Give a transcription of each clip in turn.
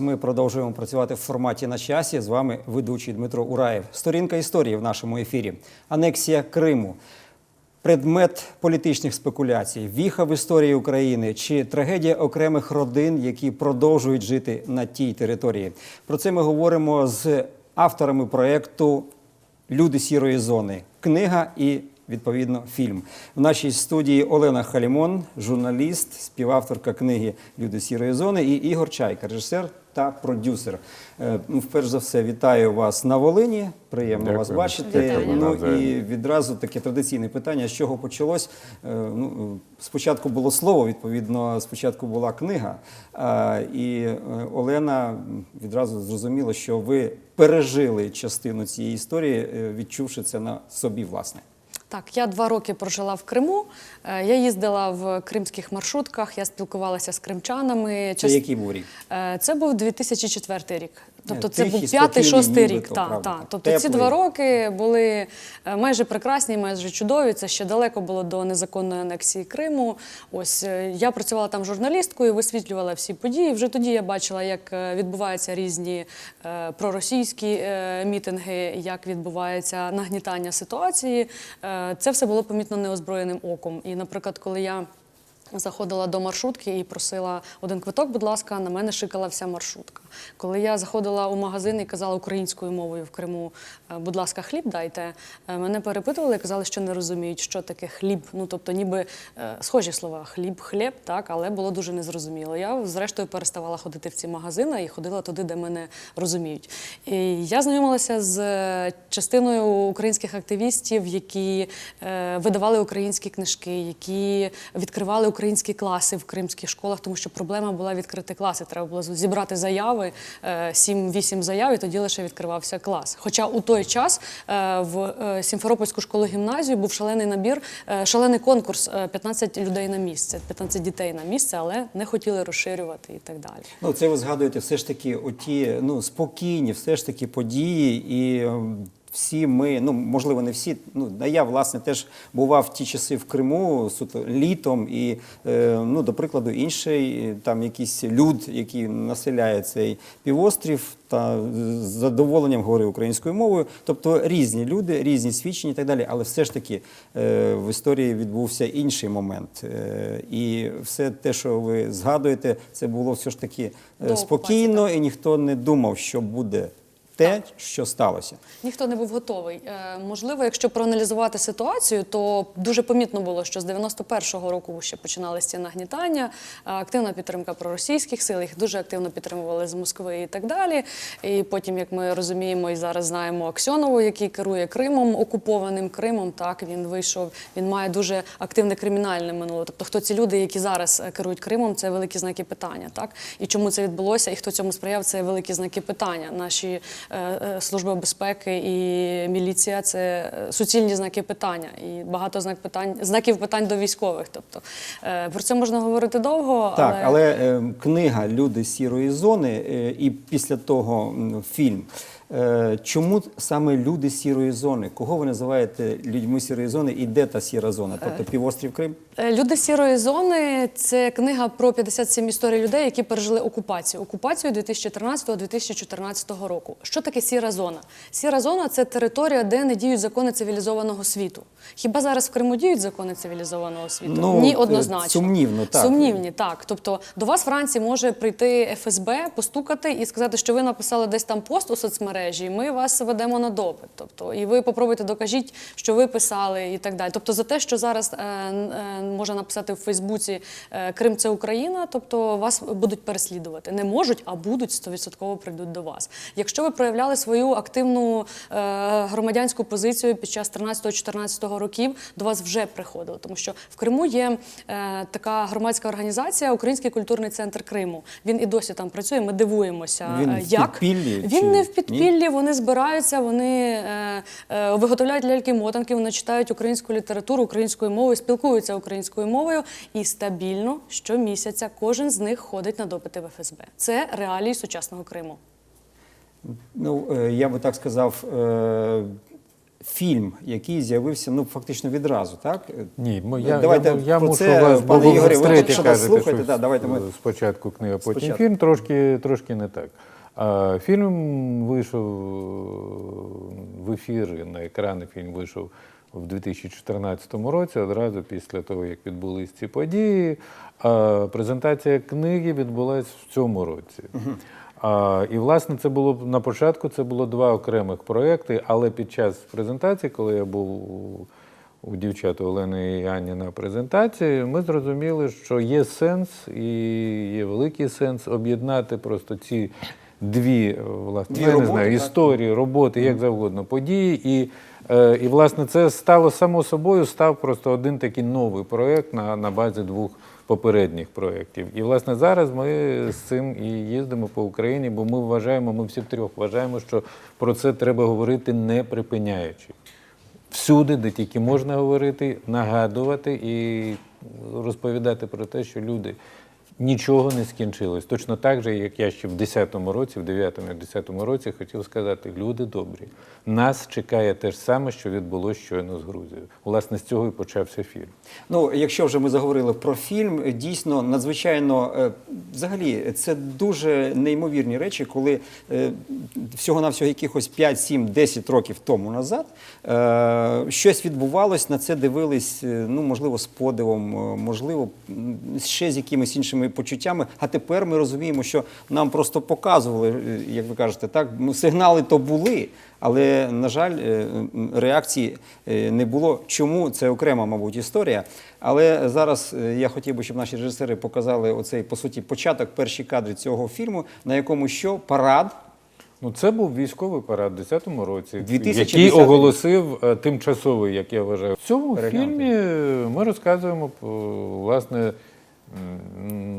Ми продовжуємо працювати в форматі на часі. З вами ведучий Дмитро Ураєв. Сторінка історії в нашому ефірі. Анексія Криму. Предмет політичних спекуляцій, віха в історії України чи трагедія окремих родин, які продовжують жити на тій території. Про це ми говоримо з авторами проєкту Люди сірої зони. Книга і відповідно фільм. В нашій студії Олена Халімон, журналіст, співавторка книги Люди сірої зони, і Ігор Чайка, режисер та продюсер. Е, Ну, вперше за все, вітаю вас на Волині. Приємно Дякую. вас бачити. Вітаю. Ну і відразу таке традиційне питання: з чого почалось? Е, Ну, спочатку було слово, відповідно, спочатку була книга. І е, Олена відразу зрозуміла, що ви пережили частину цієї історії, відчувши це на собі, власне. Так, я два роки прожила в Криму. Е, Я їздила в кримських маршрутках, я спілкувалася з кримчанами. Це який був рік? Е, Це був 2004 рік. Тобто це був п'ятий, шостий рік. правда. так. Тобто ці два роки були е, майже прекрасні, майже чудові. Це ще далеко було до незаконної анексії Криму. Ось е, я працювала там журналісткою, висвітлювала всі події. Вже тоді я бачила, як е, відбуваються різні е, проросійські е, мітинги, як відбувається нагнітання ситуації. Е, Це все було помітно неозброєним оком. І, наприклад, коли я Заходила до маршрутки і просила один квиток, будь ласка, на мене шикала вся маршрутка. Коли я заходила у магазин і казала українською мовою в Криму, е, будь ласка, хліб дайте. е, Мене перепитували казали, що не розуміють, що таке хліб. Ну тобто, ніби е, схожі слова хліб, хліб, так, але було дуже незрозуміло. Я зрештою переставала ходити в ці магазини і ходила туди, де мене розуміють. І я знайомилася з частиною українських активістів, які видавали українські книжки, які відкривали українські класи в кримських школах, тому що проблема була відкрити класи. Треба було зібрати заяви, е, 7-8 заяв, і тоді лише відкривався клас. Хоча у той час е, в е, Сімферопольську школу гімназію був шалений набір, е, шалений конкурс е, 15 людей на місце, 15 дітей на місце, але не хотіли розширювати і так далі. Ну, це ви згадуєте все ж таки оті ну, спокійні, все ж таки події. І ем, всі ми, ну можливо, не всі. Ну, а я власне теж бував в ті часи в Криму суто літом, і е, ну, до прикладу, інший е, там якийсь люд, який населяє цей півострів, та з задоволенням говорив українською мовою. Тобто різні люди, різні свідчення і так далі. Але все ж таки е, в історії відбувся інший момент. Е, і все те, що ви згадуєте, це було все ж таки е, спокійно, і ніхто не думав, що буде те, що сталося. Ніхто не був готовий. Е, можливо, якщо проаналізувати ситуацію, то дуже помітно було, що з 91-го року ще починалися ці нагнітання, активна підтримка проросійських сил, їх дуже активно підтримували з Москви і так далі. І потім, як ми розуміємо, і зараз знаємо Аксьонову, який керує Кримом, окупованим Кримом. Так він вийшов, він має дуже активне кримінальне минуле. Тобто, хто ці люди, які зараз е, керують Кримом, це великі знаки питання. Так і чому це відбулося, і хто цьому сприяв, це великі знаки питання. Наші е, е, безпеки і міліція це е, суцільні знаки питання, і багато знак питань, знаків питань до військових. Тобто про це можна говорити довго, Так, але, але е, книга Люди сірої зони і після того фільм. Е, чому саме люди сірої зони? Кого ви називаєте людьми сірої зони і де та сіра зона? Тобто півострів Крим? Е, Люди сірої зони це книга про 57 історій людей, які пережили окупацію. Окупацію 2013-2014 року. Що таке сіра зона? Сіра зона це територія, де не діють закони цивілізованого світу. Хіба зараз в Криму діють закони цивілізованого світу? Ну, Ні, е, однозначно. сумнівно, так. Сумнівні, так. Тобто до вас вранці може прийти ФСБ, постукати і сказати, що ви написали десь там пост у соцмережі, і ми вас ведемо на допит. Тобто, і ви попробуйте докажіть, що ви писали і так далі. Тобто, за те, що зараз е, е, можна написати в Фейсбуці е, Крим це Україна, тобто вас будуть переслідувати. Не можуть, а будуть 100% прийдуть до вас. Якщо ви проявляли свою активну е, громадянську позицію під час 13-14 років, до вас вже приходили, тому що в Криму є е, така громадська організація Український культурний центр Криму. Він і досі там працює. Ми дивуємося, Він е, в як підпіллі він чи не в ні? Підпіллі. Вони збираються, вони е, е, виготовляють ляльки-мотанки, вони читають українську літературу українською мовою, спілкуються українською мовою і стабільно щомісяця кожен з них ходить на допити в ФСБ. Це реалії сучасного Криму. Ну, е, я би так сказав, е, фільм, який з'явився ну фактично відразу, так? Ні, я, Давайте я, я про мушу це, вас, пане бо ви що да, давайте ми- спочатку книга, потім Спочатку. фільм, трошки, трошки не так. Фільм вийшов в ефір, на екрани фільм вийшов в 2014 році, одразу після того, як відбулись ці події. Презентація книги відбулась в цьому році. А, і, власне, це було на початку це було два окремих проекти, але під час презентації, коли я був у- у дівчат Олени і Ані на презентації, ми зрозуміли, що є сенс і є великий сенс об'єднати просто ці дві, е, власне, Дві я не роботи, знаю, так? історії, роботи, як завгодно, події. І, е, і, власне, це стало само собою, став просто один такий новий проєкт на, на базі двох попередніх проєктів. І, власне, зараз ми з цим і їздимо по Україні, бо ми вважаємо, ми всі трьох вважаємо, що про це треба говорити не припиняючи всюди, де тільки можна говорити, нагадувати і розповідати про те, що люди нічого не скінчилось. Точно так же, як я ще в 10-му році, в 9-му 10-му році хотів сказати, люди добрі, нас чекає те ж саме, що відбулося щойно з Грузією. Власне, з цього і почався фільм. Ну, якщо вже ми заговорили про фільм, дійсно надзвичайно е, взагалі це дуже неймовірні речі, коли е, всього-навсього якихось 5, 7, 10 років тому назад е, щось відбувалось, на це дивились, ну можливо, з подивом, можливо, ще з якимись іншими почуттями. А тепер ми розуміємо, що нам просто показували, е, як ви кажете, так ну, сигнали то були. Але, на жаль, е, реакції е, не було. Чому це окрема, мабуть, історія. Але зараз я хотів би, щоб наші режисери показали оцей, по суті, початок, перші кадри цього фільму, на якому що парад. Ну, це був військовий парад у 10-му році, 2010 який оголосив тимчасовий, як я вважаю. В цьому Переглянути. фільмі ми розказуємо, власне,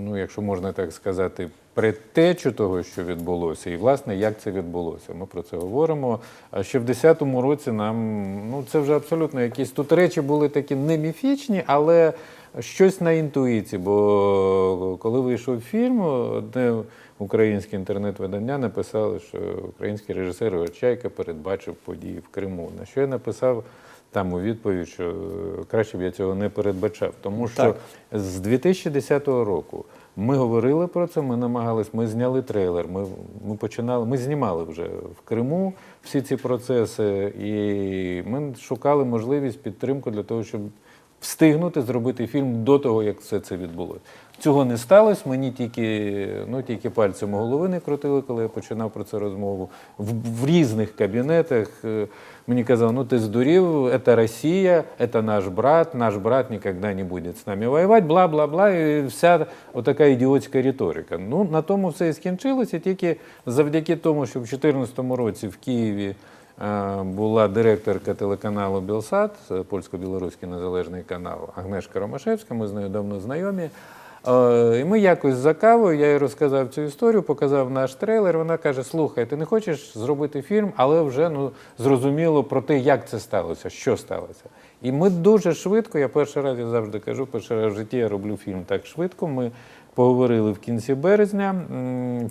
ну, якщо можна так сказати, предтечу того, що відбулося, і власне як це відбулося. Ми про це говоримо. А ще в 10-му році нам ну це вже абсолютно якісь тут речі були такі не міфічні, але щось на інтуїції. Бо коли вийшов фільм, одне українське інтернет-видання написали, що український режисер Ігор Чайка передбачив події в Криму. На що я написав там у відповідь, що е, краще б я цього не передбачав. Тому що Так. з 2010 року ми говорили про це, ми намагались, ми зняли трейлер, ми, ми починали, ми знімали вже в Криму всі ці процеси, і ми шукали можливість підтримку для того, щоб встигнути зробити фільм до того, як все це відбулося. Цього не сталося. Мені тільки, ну, тільки пальцем голови не крутили, коли я починав про це розмову. В, в різних кабінетах е, мені казали, ну ти здурів, це Росія, це наш брат, наш брат ніколи не буде з нами воювати, бла-бла-бла, і вся отака ідіотська риторика. Ну, на тому все і скінчилося, тільки завдяки тому, що в 2014 році в Києві е, була директорка телеканалу Білсат, е, польсько-білоруський незалежний канал Агнешка Ромашевська, ми з нею давно знайомі. Е, І ми якось за кавою, я їй розказав цю історію, показав наш трейлер. Вона каже: слухай, ти не хочеш зробити фільм, але вже ну, зрозуміло про те, як це сталося, що сталося. І ми дуже швидко, я перший раз я завжди кажу, перший раз в житті я роблю фільм так швидко. Ми поговорили в кінці березня,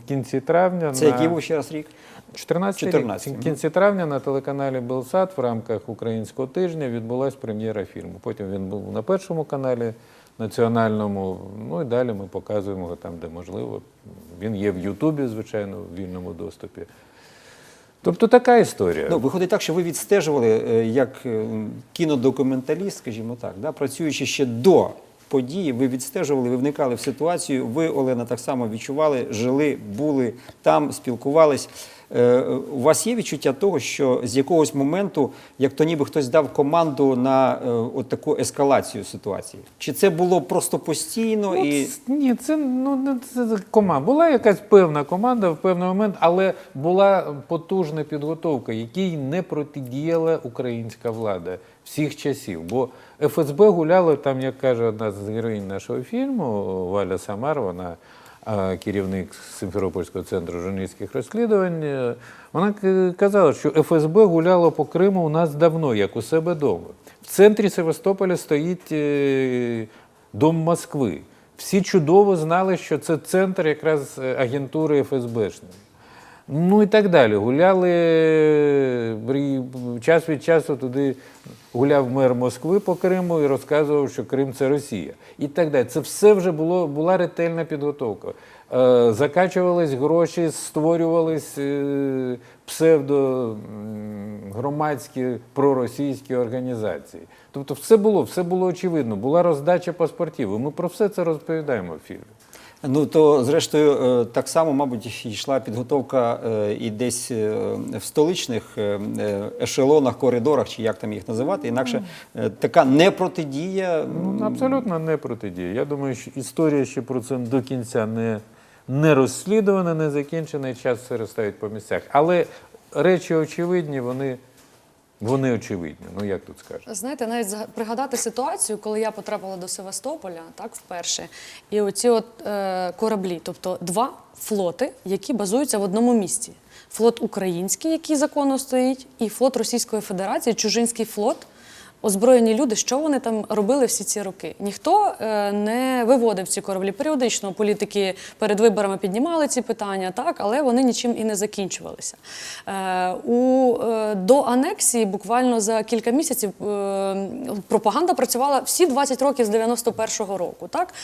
в кінці травня. Це на... який був ще раз рік? 14 14, в кінці травня на телеканалі Белсат в рамках українського тижня відбулася прем'єра фільму. Потім він був на першому каналі національному. Ну і далі ми показуємо його там, де можливо. Він є в Ютубі, звичайно, в вільному доступі. Тобто така історія. Ну, виходить так, що ви відстежували е, як е, кінодокументаліст, скажімо так, да, працюючи ще до події, ви відстежували, ви вникали в ситуацію. Ви, Олена, так само відчували, жили, були там, спілкувались. Е, У вас є відчуття того, що з якогось моменту, як то ніби хтось дав команду на е, от таку ескалацію ситуації? Чи це було просто постійно Ну, і Ні, це ну не це команда. Була якась певна команда в певний момент, але була потужна підготовка, якій не протидіяла українська влада всіх часів. Бо ФСБ гуляло там, як каже одна з героїнь нашого фільму Валя Самар, вона керівник Симферопольського центру журналістських розслідувань. е, Вона казала, що ФСБ гуляло по Криму у нас давно, як у себе вдома. В центрі Севастополя стоїть е, дом Москви. Всі чудово знали, що це центр якраз е, агентури ФСБшної. Ну і так далі. Гуляли час від часу туди гуляв мер Москви по Криму і розказував, що Крим це Росія. І так далі. Це все вже було, була ретельна підготовка. Е, закачувались гроші, створювались е, псевдо проросійські організації. Тобто все було, все було очевидно. Була роздача паспортів. І ми про все це розповідаємо в фільмі. Ну то зрештою е, так само, мабуть, йшла підготовка е, і десь е, в столичних ешелонах, коридорах, чи як там їх називати. Інакше така непротидія. Ну, абсолютно не протидія. Я думаю, що історія ще про це до кінця не, не розслідувана, не закінчена, і час все розставить по місцях. Але речі очевидні, вони, вони очевидні. Ну як тут скажеш? Знаєте, навіть пригадати ситуацію, коли я потрапила до Севастополя, так вперше, і оці от е, кораблі, тобто два флоти, які базуються в одному місці: флот український, який законно стоїть, і флот Російської Федерації, чужинський флот. Озброєні люди, що вони там робили всі ці роки? Ніхто е, не виводив ці кораблі. Періодично політики перед виборами піднімали ці питання, так, але вони нічим і не закінчувалися. Е, у, е, до анексії буквально за кілька місяців пропаганда працювала всі 20 років з 91-го року. Так?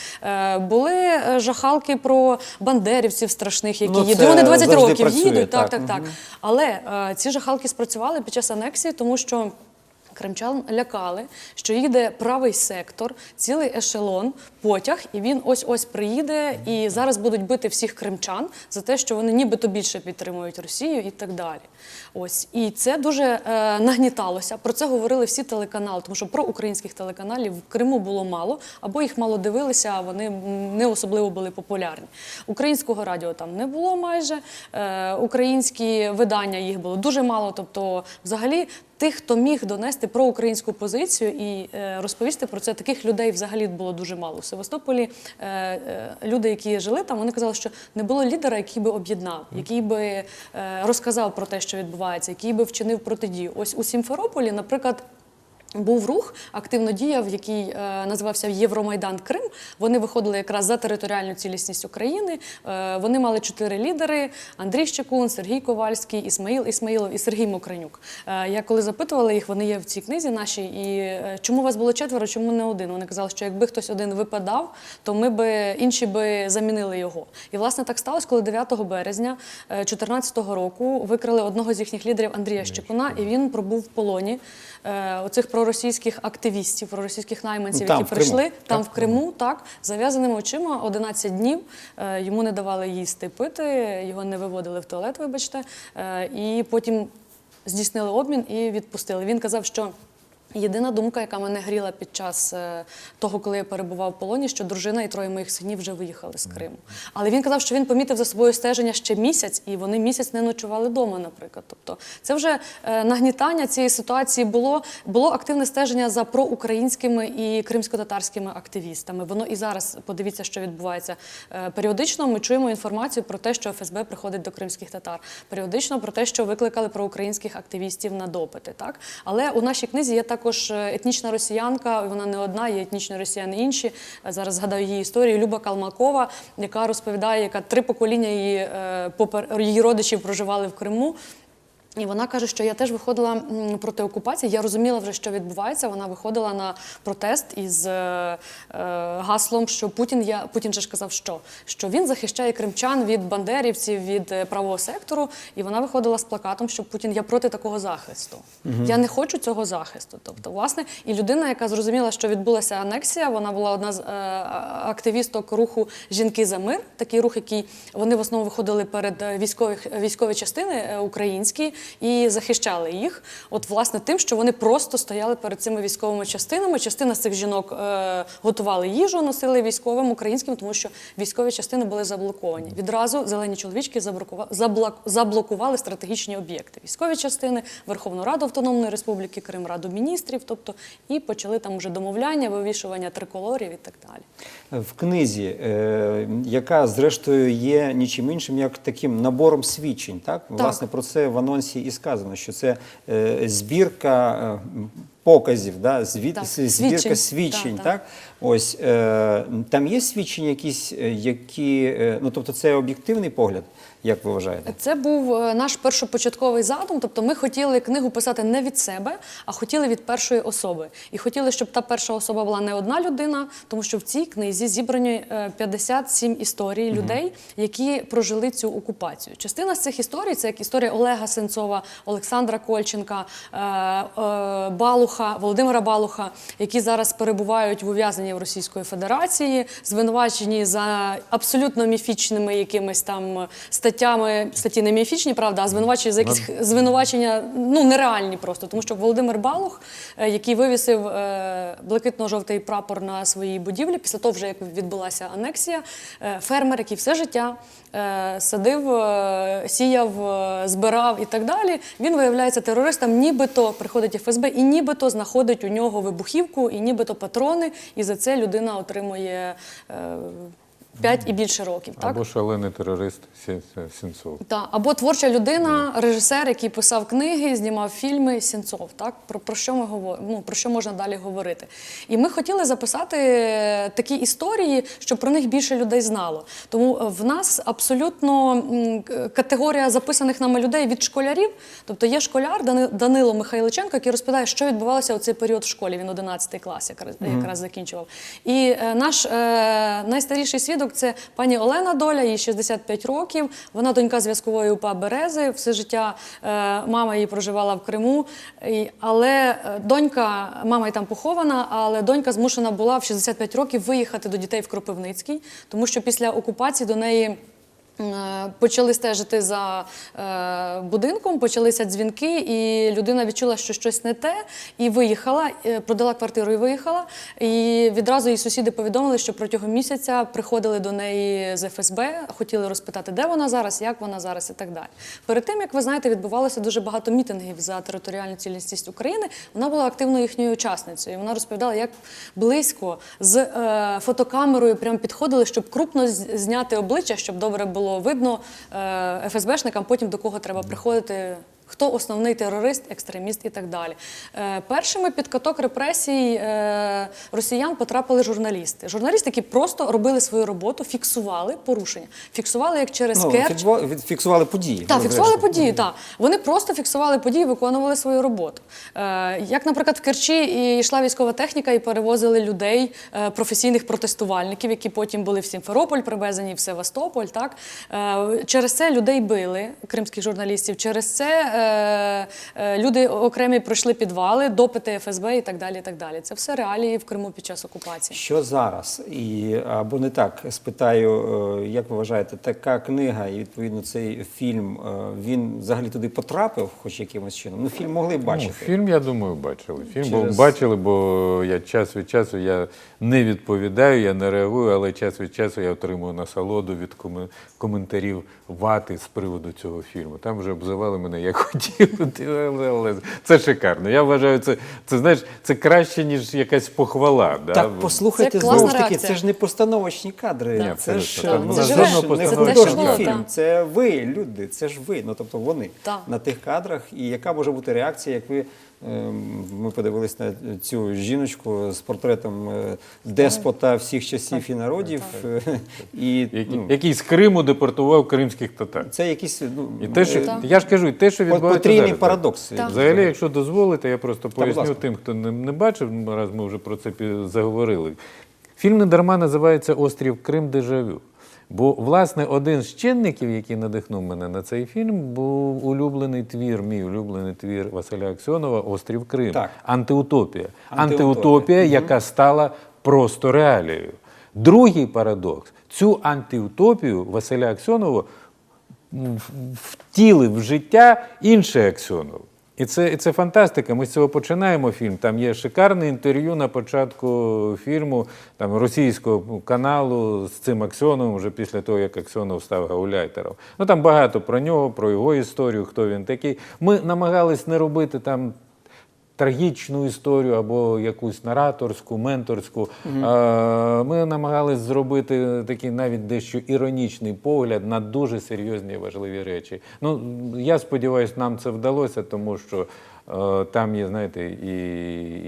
Були жахалки про бандерівців страшних, які Ну, їдуть. Вони 20 років працює, їдуть. Так, так. так, так. Але е, ці жахалки спрацювали під час анексії, тому що. Кримчан лякали, що їде правий сектор, цілий ешелон, потяг, і він ось ось приїде, і зараз будуть бити всіх кримчан за те, що вони нібито більше підтримують Росію і так далі. Ось і це дуже е, нагніталося. Про це говорили всі телеканали, тому що про українських телеканалів в Криму було мало, або їх мало дивилися, а вони не особливо були популярні. Українського радіо там не було майже. Е, українські видання їх було дуже мало. Тобто, взагалі, тих, хто міг донести про українську позицію і е, розповісти про це, таких людей взагалі було дуже мало. У Севастополі е, е, люди, які жили там, вони казали, що не було лідера, який би об'єднав, який би розказав про те, що відбувається, який би вчинив протидію. Ось у Сімферополі, наприклад. Був рух, активно діяв, який е, називався Євромайдан Крим. Вони виходили якраз за територіальну цілісність України. Е, вони мали чотири лідери: Андрій Щекун, Сергій Ковальський, Ісмаїл Ісмаїлов і Сергій Мокренюк. Е, я коли запитувала їх, вони є в цій книзі нашій. І е, чому вас було четверо, чому не один? Вони казали, що якби хтось один випадав, то ми би інші би замінили його. І власне так сталося, коли 9 березня 2014 року викрили одного з їхніх лідерів Андрія Щекуна, і він пробув в полоні е, оцих проросійських активістів, проросійських найманців, Там, які прийшли там так? в Криму, так зав'язаними очима 11 днів. Е, йому не давали їсти пити, його не виводили в туалет, вибачте, е, і потім здійснили обмін і відпустили. Він казав, що. Єдина думка, яка мене гріла під час е, того, коли я перебував в полоні, що дружина і троє моїх синів вже виїхали з Криму. Але він казав, що він помітив за собою стеження ще місяць, і вони місяць не ночували вдома, наприклад. Тобто, це вже е, нагнітання цієї ситуації було. Було активне стеження за проукраїнськими і кримсько-татарськими активістами. Воно і зараз подивіться, що відбувається. Е, Періодично ми чуємо інформацію про те, що ФСБ приходить до кримських татар. Періодично про те, що викликали проукраїнських активістів на допити. Так, але у нашій книзі є також е, етнічна росіянка. Вона не одна, є етнічні росіяни інші. Е, Зараз згадаю її історію. Люба Калмакова, яка розповідає, яка три покоління її е, її родичів проживали в Криму. І вона каже, що я теж виходила проти окупації. Я розуміла вже, що відбувається. Вона виходила на протест із е, е, гаслом, що Путін я Путін же ж казав, що, що він захищає кримчан від бандерівців, від е, правого сектору. І вона виходила з плакатом, що Путін я проти такого захисту. Я не хочу цього захисту. Тобто, власне, і людина, яка зрозуміла, що відбулася анексія, вона була одна з е, активісток руху Жінки за мир. Такий рух, який вони в основному виходили перед е, військових військові частини українські і захищали їх. От власне тим, що вони просто стояли перед цими військовими частинами. Частина з цих жінок е, готували їжу, носили військовим українським, тому що військові частини були заблоковані. Відразу зелені чоловічки заблокували стратегічні об'єкти. Військові частини, Верховну Раду Автономної Республіки Крим, Раду міністрів, тобто і почали там вже домовляння, вивішування триколорів і так далі. В книзі, е, яка зрештою є нічим іншим, як таким набором свідчень. Так? Власне, про це в анонсі і сказано, що це е, збірка е, показів, да? звід, Так, збірка свідчень. свідчень. Так, Так. Ось, е, там є свідчення якісь, які, ну тобто це об'єктивний погляд, Як ви вважаєте? Це був е, наш першопочатковий задум. Тобто, ми хотіли книгу писати не від себе, а хотіли від першої особи. І хотіли, щоб та перша особа була не одна людина, тому що в цій книзі зібрані е, 57 історій людей, які прожили цю окупацію. Частина з цих історій це як історія Олега Сенцова, Олександра Кольченка, е, е, Балуха, Володимира Балуха, які зараз перебувають в ув'язненні в Російської Федерації, звинувачені за абсолютно міфічними якимись там статтями. Статті не міфічні, правда, а звинувачені за якісь звинувачення ну нереальні просто. Тому що Володимир Балух, е, який вивісив е, блакитно-жовтий прапор на своїй будівлі, після того, вже як відбулася анексія, е, фермер, який все життя садив, сіяв, збирав і так далі. Він виявляється терористом, нібито приходить ФСБ і нібито знаходить у нього вибухівку, і нібито патрони, і за це людина отримує. Е, 5 і більше років, так? Або шалений терорист Сінцов. Та, або творча людина, режисер, який писав книги, знімав фільми Сінцов. Так? Про, про, що ми говоримо? Ну, про що можна далі говорити? І ми хотіли записати такі історії, щоб про них більше людей знало. Тому в нас абсолютно категорія записаних нами людей від школярів. Тобто є школяр Дани- Данило Михайличенко, який розповідає, що відбувалося у цей період в школі. Він 11 клас якраз, якраз закінчував. І е, наш е, найстаріший свідок це пані Олена Доля, їй 65 років. Вона донька зв'язкової УПА Берези. Все життя е, мама її проживала в Криму. Але е, донька, мама й там похована, але донька змушена була в 65 років виїхати до дітей в Кропивницький, тому що після окупації до неї. Е, Почали стежити за е, будинком, почалися дзвінки, і людина відчула, що щось не те, і виїхала, е, продала квартиру і виїхала. І відразу її сусіди повідомили, що протягом місяця приходили до неї з ФСБ, хотіли розпитати, де вона зараз, як вона зараз і так далі. Перед тим, як ви знаєте, відбувалося дуже багато мітингів за територіальну цілісність України. Вона була активною їхньою учасницею. І Вона розповідала, як близько з фотокамерою прям підходили, щоб крупно зняти обличчя, щоб добре було видно е, ФСБшникам, потім до кого треба приходити. Хто основний терорист, екстреміст і так далі. Е, першими під каток репресій е, росіян потрапили журналісти. Журналісти, які просто робили свою роботу, фіксували порушення, фіксували як через Ну, Керч. фіксували, події. Так, фіксували події, так. Вони просто фіксували події, виконували свою роботу. Е, як, наприклад, в Керчі йшла військова техніка і перевозили людей, професійних протестувальників, які потім були в Сімферополь привезені в Севастополь. Так? Через це людей били, кримських журналістів. Через це люди окремі пройшли підвали, допити ФСБ і так далі. І так далі. Це все реалії в Криму під час окупації. Що зараз? І або не так спитаю, е, як ви вважаєте, така книга і відповідно цей фільм е, він взагалі туди потрапив, хоч якимось чином? Ну, фільм могли бачити. Ну, фільм, я думаю, бачили. Фільм Через- бачили, бо я час від часу я не відповідаю, я не реагую, але час від часу я отримую насолоду від коме- коментарів вати з приводу цього фільму. Там вже обзивали мене як хотіли, але- але це шикарно. Я вважаю, це, це знаєш, це краще, ніж якась похвала. Да? Так, послухайте, Це знову ж таки, це ж не постановочні кадри. Так. Це Ні, ж абсолютно. ну, Це це ж не художній фільм. Це ви, люди, це ж ви. Ну тобто вони Так. на тих кадрах. І яка може бути реакція, як ви ми подивились на цю жіночку з портретом е, деспота всіх часів і народів. е, І ну, який з Криму депортував кримських татар. це якісь ну, І те, що, е, я ж кажу, і те, що відбувається потрійний парадокс. Так. Взагалі, якщо дозволите, я просто поясню тим, хто не, не бачив, раз ми вже про це заговорили. Фільм не дарма називається Острів Крим Дежавю. Бо, власне, один з чинників, який надихнув мене на цей фільм, був улюблений твір, мій улюблений твір Василя Аксьонова Острів Крим. Так. Антиутопія. Антиутопія. Антиутопія, яка стала просто реалією. Другий парадокс: цю антиутопію Василя Аксьонова втілив в життя інший Аксьонов. І це, і це фантастика. Ми з цього починаємо фільм. Там є шикарне інтерв'ю на початку фільму там, російського каналу з цим Аксьоновим, вже після того, як Аксьонов став гауляйтером. Ну там багато про нього, про його історію, хто він такий. Ми намагались не робити там трагічну історію або якусь нараторську, менторську. Е, Ми намагалися зробити такий навіть дещо іронічний погляд на дуже серйозні і важливі речі. Ну, я сподіваюся, нам це вдалося, тому що там є, знаєте, і,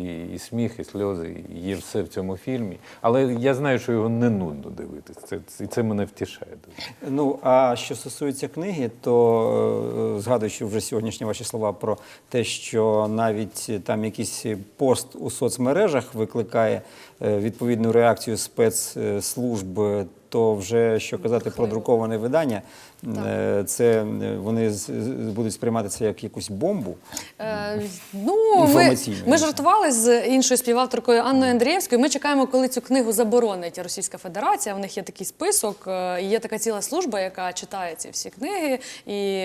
і, і сміх, і сльози, і є все в цьому фільмі. Але я знаю, що його не нудно дивитись. Це, це- це мене втішає дуже. Ну а що стосується книги, то е, згадуючи вже сьогоднішні ваші слова про те, що навіть там якийсь пост у соцмережах викликає е, відповідну реакцію спецслужб, е, то вже що казати про друковане видання, е, це е, вони будуть сприймати це як якусь бомбу. Е, ну, ми, ми жартували з іншою співавторкою Анною Андрієвською. Ми чекаємо, коли цю книгу заборонить Російська Федерація. У них є такий список, і є така ціла служба, яка читає ці всі книги. І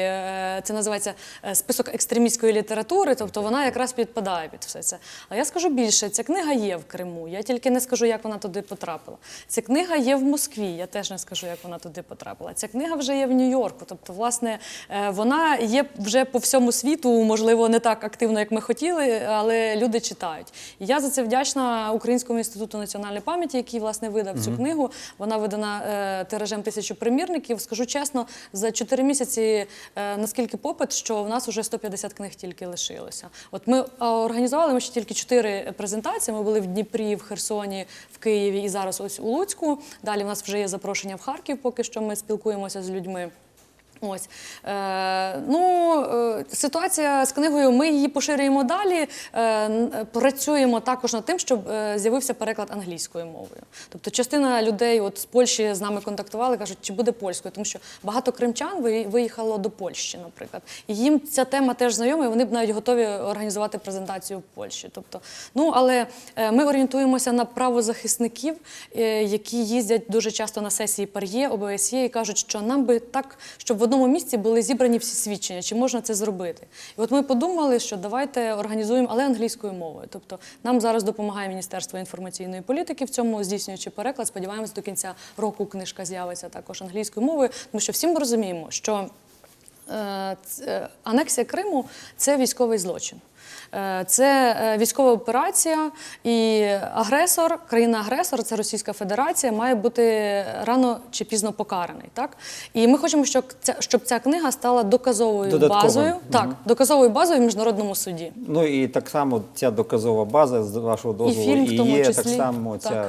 це називається список екстремістської літератури. Тобто вона якраз підпадає під все це. А я скажу більше: ця книга є в Криму. Я тільки не скажу, як вона туди потрапила. Ця книга є в Москві. Я теж не скажу, як вона туди потрапила. Ця книга вже є в Нью-Йорку. Тобто, власне, е, вона є вже по всьому світу, можливо, не так активно, як ми хотіли, але люди читають. І я за це вдячна Українському інституту національної пам'яті, який власне видав цю книгу. Вона видана е, тиражем тисячу примірників. Скажу чесно, за чотири місяці е, наскільки попит, що в нас вже 150 книг тільки лишилося. От ми організували ми ще тільки чотири презентації. Ми були в Дніпрі, в Херсоні, в Києві і зараз ось у Луцьку. Далі в нас вже є запрошення в Харків, поки що ми спілкуємося з людьми. Ось е, ну е, ситуація з книгою. Ми її поширюємо далі. Е, працюємо також над тим, щоб е, з'явився переклад англійською мовою. Тобто, частина людей, от з Польщі з нами контактували, кажуть, чи буде польською, тому що багато кримчан виїхало до Польщі, наприклад, і їм ця тема теж знайома. і Вони б навіть готові організувати презентацію в Польщі. Тобто, ну але е, ми орієнтуємося на правозахисників, е, які їздять дуже часто на сесії ПАРЄ, ОБСЄ і кажуть, що нам би так, щоб в одному місці були зібрані всі свідчення, чи можна це зробити. І от ми подумали, що давайте організуємо, але англійською мовою. Тобто нам зараз допомагає Міністерство інформаційної політики в цьому, здійснюючи переклад. Сподіваємось, до кінця року книжка з'явиться також англійською мовою, тому що всі ми розуміємо, що Е, е, Анексія Криму це військовий злочин. Е, Це е, військова операція, і агресор, країна-агресор, це Російська Федерація, має бути рано чи пізно покараний. Так? І ми хочемо, щоб ця, щоб ця книга стала доказовою Додатковим. базою, Мгм. так, доказовою базою в міжнародному суді. Ну і так само ця доказова база з вашого дозволу фільм в тому є числі. так само ця. Так.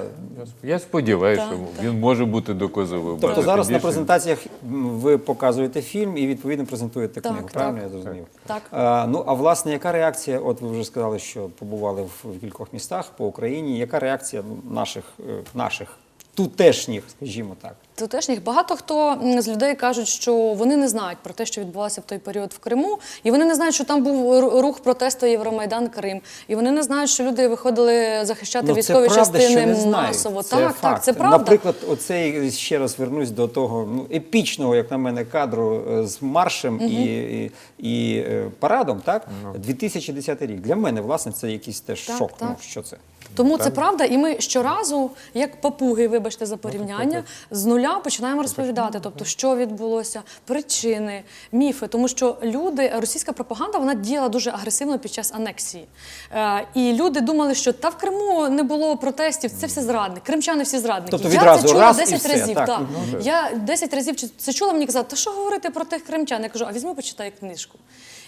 Я сподіваюся, Так, що так. він може бути доказовим. Тобто Бо зараз тим на презентаціях ви показуєте фільм і відповідно презентуєте Так, книгу. так. Правильно я зрозумів? Так. А, ну а власне, яка реакція? От ви вже сказали, що побували в, кількох містах по Україні. Яка реакція наших е, наших тутешніх, скажімо так? Тутешніх багато хто з людей кажуть, що вони не знають про те, що відбувалося в той період в Криму, і вони не знають, що там був рух протесту Євромайдан Крим. І вони не знають, що люди виходили захищати Ну, це військові правда, що частини не масово. Це так, факт. так, це правда. Наприклад, оцей ще раз вернусь до того ну епічного, як на мене, кадру е, з маршем і, і, і е, парадом. Так, 2010 рік. Для мене власне це якийсь теж Так, шок. так. Ну що це? Тому це правда, і ми щоразу, як папуги, вибачте за порівняння, з нуля починаємо розповідати, тобто, що відбулося, причини, міфи, тому що люди, російська пропаганда, вона діяла дуже агресивно під час анексії. Е, і люди думали, що та в Криму не було протестів, це все зрадники, кримчани всі зрадники. Тобто Я це чула раз і 10 все, разів. так. Так. Мгм. Я 10 разів це чула, мені казали, та що говорити про тих кримчан? Я кажу, а візьми, почитай книжку.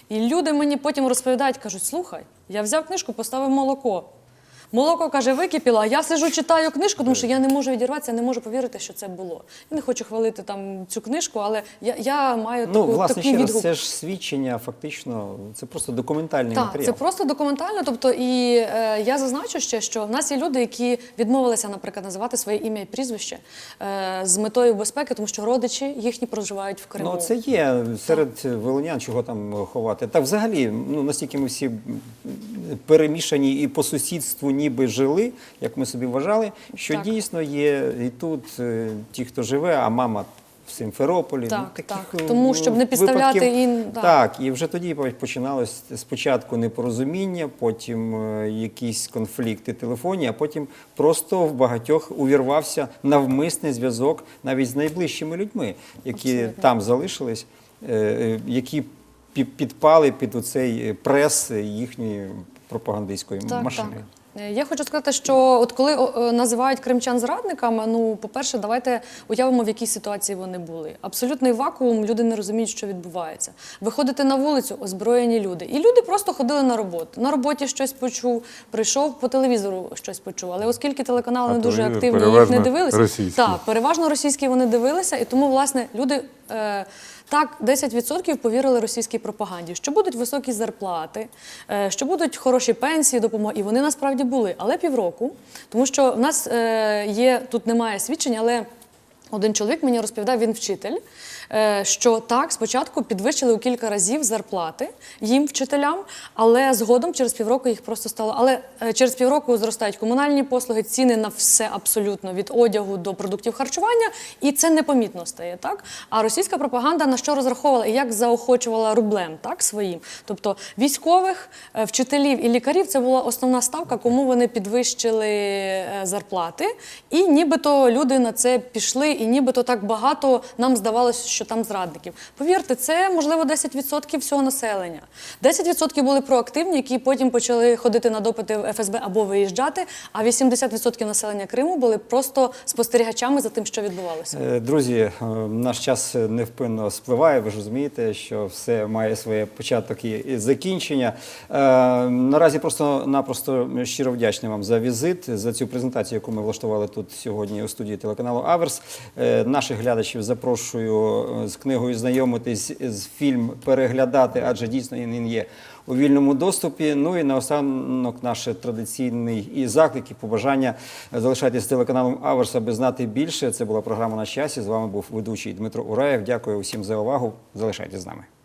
І люди мені потім розповідають, кажуть: слухай, я взяв книжку, поставив молоко. Молоко каже, википіло, а я сижу, читаю книжку, тому що я не можу відірватися, не можу повірити, що це було. Я не хочу хвалити там цю книжку, але я, я маю Ну, таку, власне, такий ще раз, відгук. це ж свідчення, фактично, це просто документальний Так, матеріал. це просто документально. Тобто, і е, я зазначу ще, що в нас є люди, які відмовилися, наприклад, називати своє ім'я і прізвище е, з метою безпеки, тому що родичі їхні проживають в Криму. Ну, це є серед волинян, чого там ховати. Та взагалі, ну настільки ми всі перемішані і по сусідству ніби жили, як ми собі вважали, що Так. дійсно є і тут е, ті, хто живе, а мама. В Симферополі, Так, ну, таких, так. е, Тому, щоб не підставляти випадків- ін- да. Так, і вже тоді починалось спочатку непорозуміння, потім е, якісь конфлікти телефонні, а потім просто в багатьох увірвався навмисний зв'язок навіть з найближчими людьми, які Абсолютно. там залишились, е, які пі- підпали під оцей прес їхньої пропагандистської Так, машини. так. Е, Я хочу сказати, що от коли е, називають кримчан зрадниками, ну по-перше, давайте уявимо, в якій ситуації вони були. Абсолютний вакуум, люди не розуміють, що відбувається. Виходите на вулицю, озброєні люди, і люди просто ходили на роботу. На роботі щось почув, прийшов по телевізору, щось почув. Але оскільки телеканали А не дуже активні, їх не дивилися. російський. Так, переважно російські вони дивилися, і тому власне люди. Е, так, 10% повірили російській пропаганді, що будуть високі зарплати, е, що будуть хороші пенсії, допомоги. І вони насправді були. Але півроку, тому що в нас е, є тут немає свідчень, але один чоловік мені розповідав, він вчитель, е, що так, спочатку підвищили у кілька разів зарплати їм, вчителям, але згодом через півроку їх просто стало. Але е, через півроку зростають комунальні послуги, ціни на все абсолютно від одягу до продуктів харчування, і це непомітно стає. Так а російська пропаганда на що розраховувала і як заохочувала рублем, так своїм. Тобто військових, е, вчителів і лікарів це була основна ставка, кому вони підвищили зарплати, і нібито люди на це пішли, і нібито так багато нам здавалося, що там зрадників. Повірте, це можливо 10% всього населення. 10% були проактивні, які потім почали ходити на допити в ФСБ або виїжджати. А 80% населення Криму були просто спостерігачами за тим, що відбувалося. Е, Друзі, е, наш час невпинно спливає. Ви ж розумієте, що все має своє початок і закінчення. Е, Наразі просто-напросто щиро вдячний вам за візит, за цю презентацію, яку ми влаштували тут сьогодні у студії телеканалу Аверс. Е, Наших глядачів запрошую е, з книгою знайомитись з фільм переглядати, адже дійсно він є у вільному доступі. Ну і наостанок наш традиційний і заклик, і побажання залишайтесь телеканалом Аверс, аби знати більше. Це була програма на часі. З вами був ведучий Дмитро Ураєв. Дякую усім за увагу. Залишайтесь з нами.